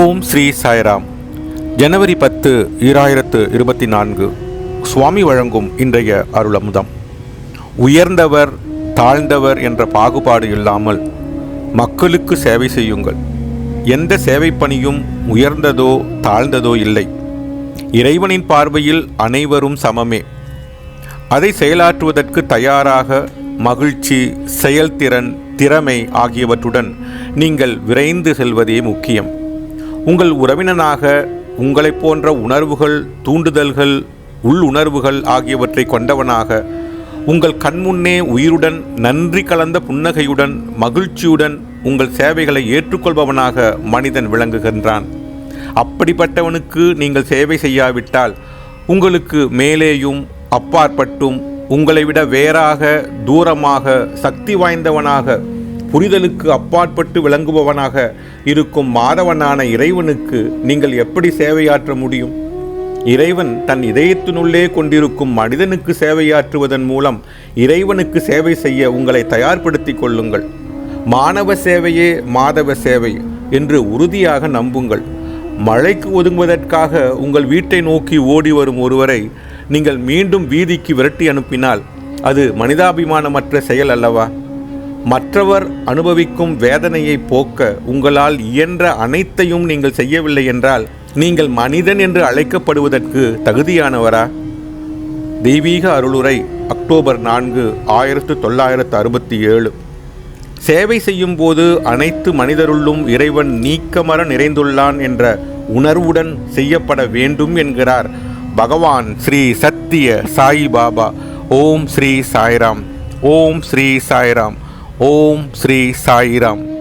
ஓம் ஸ்ரீ சாய்ராம். ஜனவரி பத்து ஈராயிரத்து இருபத்தி நான்கு. சுவாமி வழங்கும் இன்றைய அருளமுதம். உயர்ந்தவர் தாழ்ந்தவர் என்ற பாகுபாடு இல்லாமல் மக்களுக்கு சேவை செய்யுங்கள். எந்த சேவை பணியும் உயர்ந்ததோ தாழ்ந்ததோ இல்லை. இறைவனின் பார்வையில் அனைவரும் சமமே. அதை செயலாற்றுவதற்கு தயாராக மகிழ்ச்சி செயல்திறன் திறமை ஆகியவற்றுடன் நீங்கள் விரைந்து செல்வதே முக்கியம். உங்கள் உறவினனாக உங்களைப் போன்ற உணர்வுகள் தூண்டுதல்கள் உள்ளுணர்வுகள் ஆகியவற்றை கொண்டவனாக உங்கள் கண்முன்னே உயிருடன் நன்றி கலந்த புன்னகையுடன் மகிழ்ச்சியுடன் உங்கள் சேவைகளை ஏற்றுக்கொள்பவனாக மனிதன் விளங்குகின்றான். அப்படிப்பட்டவனுக்கு நீங்கள் சேவை செய்யாவிட்டால் உங்களுக்கு மேலேயும் அப்பாற்பட்டும் உங்களை விட வேறாக தூரமாக சக்தி வாய்ந்தவனாக புரிதலுக்கு அப்பாற்பட்டு விளங்குபவனாக இருக்கும் மாதவனான இறைவனுக்கு நீங்கள் எப்படி சேவையாற்ற முடியும்? இறைவன் தன் இதயத்தினுள்ளே கொண்டிருக்கும் மனிதனுக்கு சேவையாற்றுவதன் மூலம் இறைவனுக்கு சேவை செய்ய உங்களை தயார்படுத்திக் கொள்ளுங்கள். மாணவ சேவையே மாதவ சேவை என்று உறுதியாக நம்புங்கள். மழைக்கு ஒதுங்குவதற்காக உங்கள் வீட்டை நோக்கி ஓடி வரும் ஒருவரை நீங்கள் மீண்டும் வீதிக்கு விரட்டி அனுப்பினால் அது மனிதாபிமானமற்ற செயல் அல்லவா? மற்றவர் அனுபவிக்கும் வேதனையை போக்க உங்களால் இயன்ற அனைத்தையும் நீங்கள் செய்யவில்லை என்றால் நீங்கள் மனிதன் என்று அழைக்கப்படுவதற்கு தகுதியானவரா? தெய்வீக அருளுரை அக்டோபர் நான்கு ஆயிரத்து தொள்ளாயிரத்து அறுபத்தி ஏழு சேவை செய்யும் போது அனைத்து மனிதருள்ளும் இறைவன் நீக்கமர நிறைந்துள்ளான் என்ற உணர்வுடன் செய்யப்பட வேண்டும் என்கிறார் பகவான் ஸ்ரீ சத்திய சாய் பாபா ஓம் ஸ்ரீ சாய்ராம். ஓம் ஸ்ரீ சாய்ராம். ஓம் ஸ்ரீ சாய்ராம்.